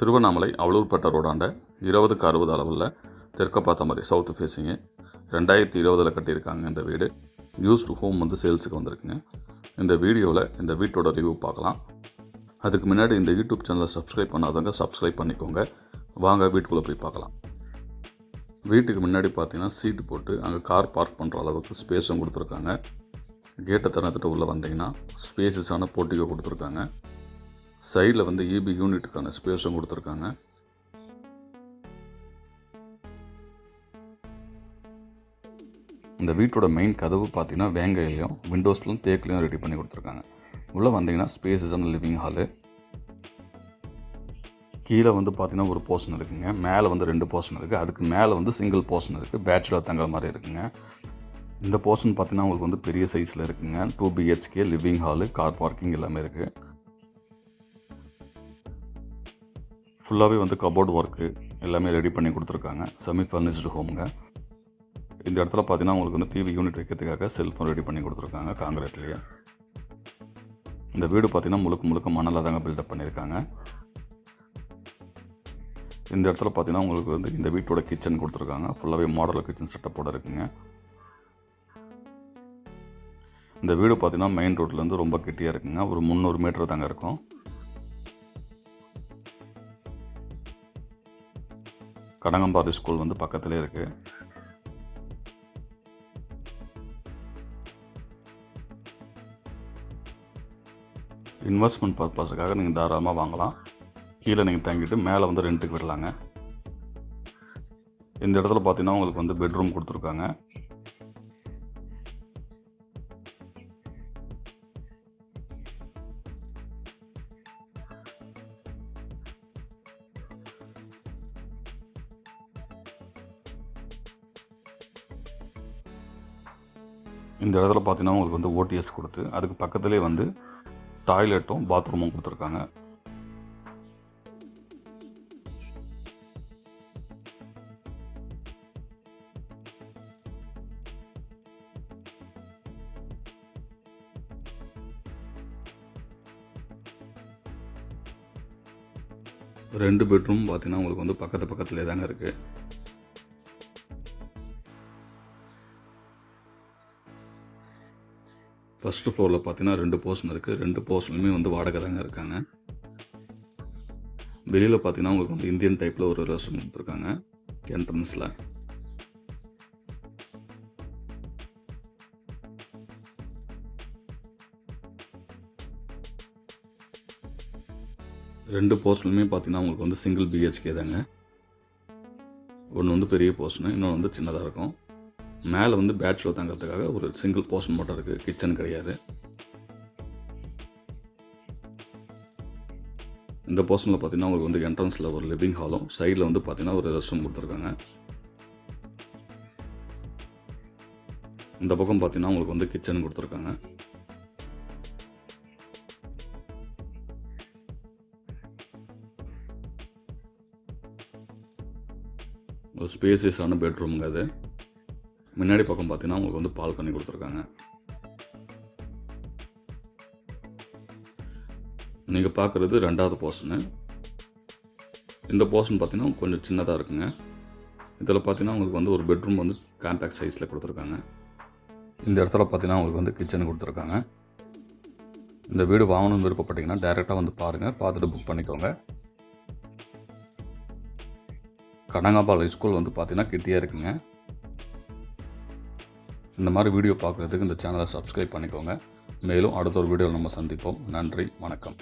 திருவண்ணாமலை அவலூர்பேட்டை ரோடாண்ட இருபதுக்கு அறுபது அளவில் தெற்க பார்த்த மாதிரி சவுத்து ஃபேஸிங்கு ரெண்டாயிரத்தி இருபதில் கட்டியிருக்காங்க இந்த வீடு. யூஸ்டு ஹோம் வந்து சேல்ஸுக்கு வந்திருக்குங்க. இந்த வீடியோவில் இந்த வீட்டோட ரிவ்யூ பார்க்கலாம். அதுக்கு முன்னாடி இந்த யூடியூப் சேனலை சப்ஸ்கிரைப் பண்ணாதவங்க சப்ஸ்கிரைப் பண்ணிக்கோங்க. வாங்க வீட்டுக்குள்ளே போய் பார்க்கலாம். வீட்டுக்கு முன்னாடி பார்த்தீங்கன்னா சீட்டு போட்டு அங்கே கார் பார்க் பண்ணுற அளவுக்கு ஸ்பேஸும் கொடுத்துருக்காங்க. கேட்டை திறந்துட்டு உள்ளே வந்தீங்கன்னா ஸ்பேசஸான போட்டிகோ கொடுத்துருக்காங்க. சைடில் வந்து இபி யூனிட்டுக்கான ஸ்பேஸும் கொடுத்துருக்காங்க. இந்த வீட்டோட மெயின் கதவு பார்த்தீங்கன்னா வேங்கையிலையும் விண்டோஸ்லையும் தேக்கிலையும் ரெடி பண்ணி கொடுத்துருக்காங்க. உள்ளே வந்தீங்கன்னா அண்ட் லிவிங் ஹாலு கீழே வந்து பார்த்தீங்கன்னா ஒரு போர்ஷன் இருக்குங்க. மேலே வந்து ரெண்டு போர்ஷன் இருக்குது அதுக்கு மேலே வந்து சிங்கிள் போர்ஷன் இருக்குது பேச்சுலர் தங்குற மாதிரி இருக்குங்க. இந்த போர்ஷன் பார்த்தீங்கன்னா உங்களுக்கு வந்து பெரிய சைஸில் இருக்குங்க. Two BHK living hall car parking எல்லாமே இருக்குது ஃபுல்லாகவே வந்து கபோர்டு ஒர்க்கு எல்லாமே ரெடி பண்ணி கொடுத்துருக்காங்க. செமி ஃபர்னிஷ்டு ஹோமுங்க இந்த இடத்துல பார்த்தீங்கன்னா உங்களுக்கு வந்து டிவி யூனிட் வைக்கிறதுக்காக செல்ஃபோன் ரெடி பண்ணி கொடுத்துருக்காங்க காங்கிரீட்லேயே இந்த வீடு பார்த்தீங்கன்னா முழுக்க முழுக்க மணலாக தாங்க பில்டப் பண்ணியிருக்காங்க இந்த இடத்துல பார்த்தீங்கன்னா உங்களுக்கு வந்து இந்த வீட்டோட கிச்சன் கொடுத்துருக்காங்க. ஃபுல்லாகவே மாடல் கிச்சன் செட்டப்போட இருக்குங்க. இந்த வீடு பார்த்தீங்கன்னா மெயின் ரோட்லேருந்து ரொம்ப கிட்டியாக இருக்குங்க. ஒரு முந்நூறு மீட்டர் தாங்க இருக்கும். கடங்கம்பாடி ஸ்கூல் வந்து பக்கத்துலேயே இருக்குது இன்வெஸ்ட்மெண்ட் பர்பஸுக்காக நீங்கள் தாராளமாக வாங்கலாம். கீழே நீங்கள் தங்கிட்டு மேலே வந்து ரெண்ட்டுக்கு விடலாங்க. இந்த இடத்துல பார்த்தீங்கன்னா உங்களுக்கு வந்து பெட்ரூம் கொடுத்துருக்காங்க. இந்த இடத்துல பார்த்தீங்கன்னா உங்களுக்கு வந்து ஓடிஎஸ் கொடுத்து அதுக்கு பக்கத்துலேயே வந்து டாய்லெட்டும் பாத்ரூமும் கொடுத்துருக்காங்க. ரெண்டு பெட்ரூம் பார்த்தீங்கன்னா உங்களுக்கு வந்து பக்கத்து பக்கத்துலேயே தாங்க இருக்குது ஃபஸ்ட்டு ஃப்ளோரில் பார்த்தீங்கன்னா ரெண்டு போர்ஷன் இருக்குது ரெண்டு போர்ஷன்லையுமே வந்து வாடகை தாங்க இருக்காங்க. வெளியில் பார்த்தீங்கன்னா உங்களுக்கு வந்து இந்தியன் டைப்பில் ஒரு ரெஸ்ட் கொடுத்துருக்காங்க என்ட்ரன்ஸில் ரெண்டு போர்ஷன்லையுமே பார்த்தீங்கன்னா உங்களுக்கு வந்து சிங்கிள் பிஹெச்கே தாங்க. ஒன்று வந்து பெரிய போர்ஷனு இன்னொன்று வந்து சின்னதாக இருக்கும். மேலே வந்து பேட்சில் தங்கிறதுக்காக ஒரு சிங்கிள் போர்ஷன் மட்டும் இருக்குது கிச்சன் கிடையாது. இந்த போர்ஷனில் பார்த்தீங்கன்னா உங்களுக்கு வந்து என்ட்ரன்ஸில் ஒரு லிவிங் ஹாலும் சைடில் வந்து பார்த்தீங்கன்னா ஒரு ரெஸ்ட் ரூம் கொடுத்துருக்காங்க. இந்த பக்கம் பார்த்தீங்கன்னா உங்களுக்கு வந்து கிச்சன் கொடுத்துருக்காங்க. ஒரு ஸ்பேசியஸான பெட்ரூமுங்க அது. முன்னாடி பக்கம் பார்த்தீங்கன்னா உங்களுக்கு வந்து பால் பண்ணி கொடுத்துருக்காங்க. நீங்கள் பார்க்குறது ரெண்டாவது போர்ஷனு இந்த போர்ஷன் பார்த்தீங்கன்னா கொஞ்சம் சின்னதாக இருக்குங்க. இதில் பார்த்தீங்கன்னா உங்களுக்கு வந்து ஒரு பெட்ரூம் வந்து காம்பேக்ட் சைஸில் கொடுத்துருக்காங்க. இந்த இடத்துல பார்த்தீங்கன்னா உங்களுக்கு வந்து கிச்சன் கொடுத்துருக்காங்க. இந்த வீடு வாங்கணும்னு விருப்பப்பட்டீங்கன்னா டேரெக்டாக வந்து பாருங்கள் பார்த்துட்டு புக் பண்ணிக்கோங்க. கனகாபால் ஸ்கூல் வந்து பார்த்தீங்கன்னா கிட்டியாக இருக்குங்க. இந்த மாதிரி வீடியோ பார்க்குறதுக்கு இந்த சேனலை சப்ஸ்கிரைப் பண்ணிக்கோங்க. மேலும் அடுத்த ஒரு வீடியோவில் நம்ம சந்திப்போம். நன்றி வணக்கம்.